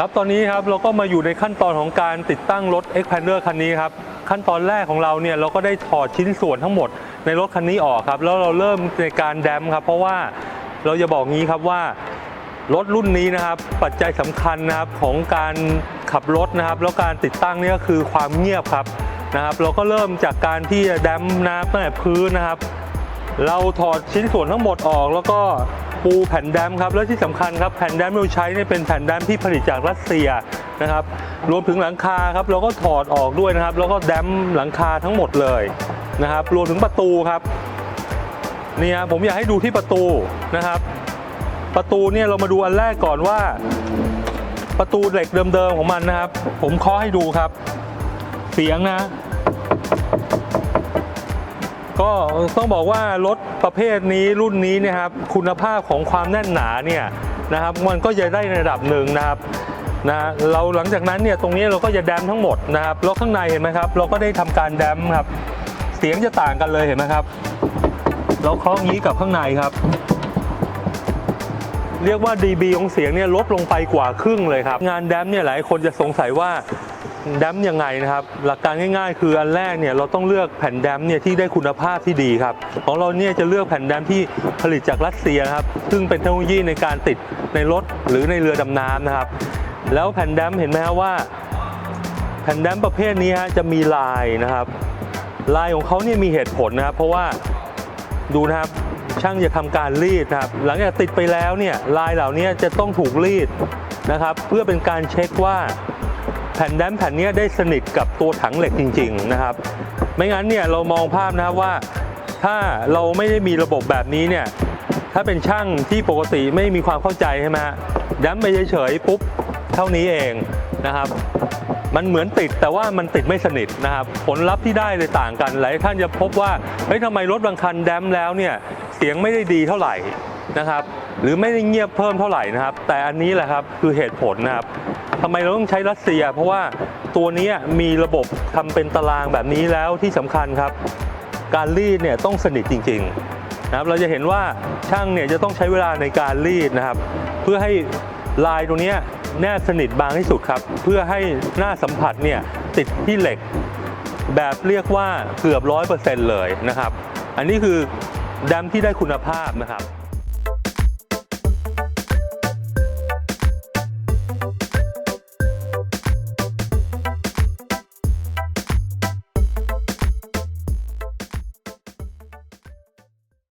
ครับตอนนี้ครับเราก็มาอยู่ในขั้นตอนของการติดตั้งรถ Expander คันนี้ครับขั้นตอนแรกของเราเนี่ยเราก็ได้ถอดชิ้นส่วนทั้งหมดในรถคันนี้ออกครับแล้วเราเริ่มในการแดมครับเพราะว่าเราจะบอกงี้ครับว่ารถรุ่นนี้นะครับปัจจัยสำคัญนะครับของการขับรถนะครับ แล้วการติดตั้งนี่ก็คือความเงียบครับนะครับ เราก็เริ่มจากการที่แดมน้ำตั้งแต่พื้นนะครับ เราถอดชิ้นส่วนทั้งหมดออกแล้วก็ ปูแผ่นแดมครับแล้วที่สำคัญครับแผ่นแดมที่เราใช้เนี่ยเป็นแผ่นแดมที่ผลิตจากรัสเซียนะครับรวมถึงหลังคาครับเราก็ถอดออกด้วยนะครับ แล้วก็แดมหลังคาทั้งหมดเลยนะครับ รวมถึงประตูครับนี่ฮะผมอยากให้ดูที่ประตูนะครับ ประตูเนี่ยเรามาดูอันแรกก่อนว่า ประตูเหล็กเดิมๆของมันนะครับ ผมเคาะให้ดูครับ เสียงนะ ก็ต้องบอกว่ารถประเภทนี้รุ่นนี้นี่ยครับคุณภาพของความแน่นหนาเนี่ยนะครับมันก็จะได้ในระดับหนึ่งนะครับนะเราหลังจากนั้นเนี่ยตรงนี้เราก็จะแดมทั้งหมดนะครับแล้วข้างในเห็นไหมครับ เราก็ได้ทำการแดมครับ เสียงจะต่างกันเลยเห็นไหมครับ เราเคาะงี้กับข้างในครับ เรียกว่า dB ของเสียงเนี่ยลดลงไปกว่าครึ่งเลยครับ งานแดมเนี่ยหลายคนจะสงสัยว่า แดมยังไงนะครับ หลักการง่ายๆ คืออันแรกเนี่ยเราต้องเลือกแผ่นแดมเนี่ยที่ได้คุณภาพที่ดีครับ ของเราเนี่ยจะเลือกแผ่นแดมที่ผลิตจากรัสเซียนะครับ ซึ่งเป็นเทคโนโลยีในการติดในรถหรือในเรือดำน้ำนะครับ แล้วแผ่นแดมเห็นไหมครับว่า แผ่นแดมประเภทนี้ฮะจะมีลายนะครับ ลายของเขาเนี่ยมีเหตุผลนะครับ เพราะว่าดูนะครับช่างจะทำการรีดนะครับ หลังจากติดไปแล้วเนี่ยลายเหล่านี้จะต้องถูกรีดนะครับ เพื่อเป็นการเช็คว่า แผ่นแดมแผ่นนี้ได้สนิทกับตัวถังเหล็กจริง ๆ นะครับ ไม่งั้นเนี่ยเรามองภาพนะครับว่าถ้าเราไม่ได้มีระบบแบบนี้เนี่ยถ้าเป็นช่างที่ปกติไม่มีความเข้าใจใช่ไหมฮะแดมไปเฉยๆปุ๊บเท่านี้เองนะครับ มันเหมือนติดแต่ว่ามันติดไม่สนิทนะครับ ผลลัพธ์ที่ได้เลยต่างกันหลายท่านจะพบว่าเฮ้ยทำไมรถบางคันแดมแล้วเนี่ยเสียงไม่ได้ดีเท่าไหร่ นะครับ หรือไม่ได้เงียบเพิ่มเท่าไหร่นะครับ แต่อันนี้แหละครับคือเหตุผลนะครับทำไมเราต้องใช้รัสเซีย เพราะว่าตัวนี้มีระบบทำเป็นตารางแบบนี้แล้วที่สำคัญครับ การรีดเนี่ยต้องสนิทจริงๆนะครับเราจะเห็นว่าช่างเนี่ยจะต้องใช้เวลาในการรีดนะครับ เพื่อให้ลายตรงนี้แนบสนิทบางที่สุดครับ เพื่อให้หน้าสัมผัสเนี่ยติดที่เหล็ก แบบเรียกว่าเกือบร้อยเปอร์เซ็นต์เลยนะครับ อันนี้คือดำที่ได้คุณภาพนะครับ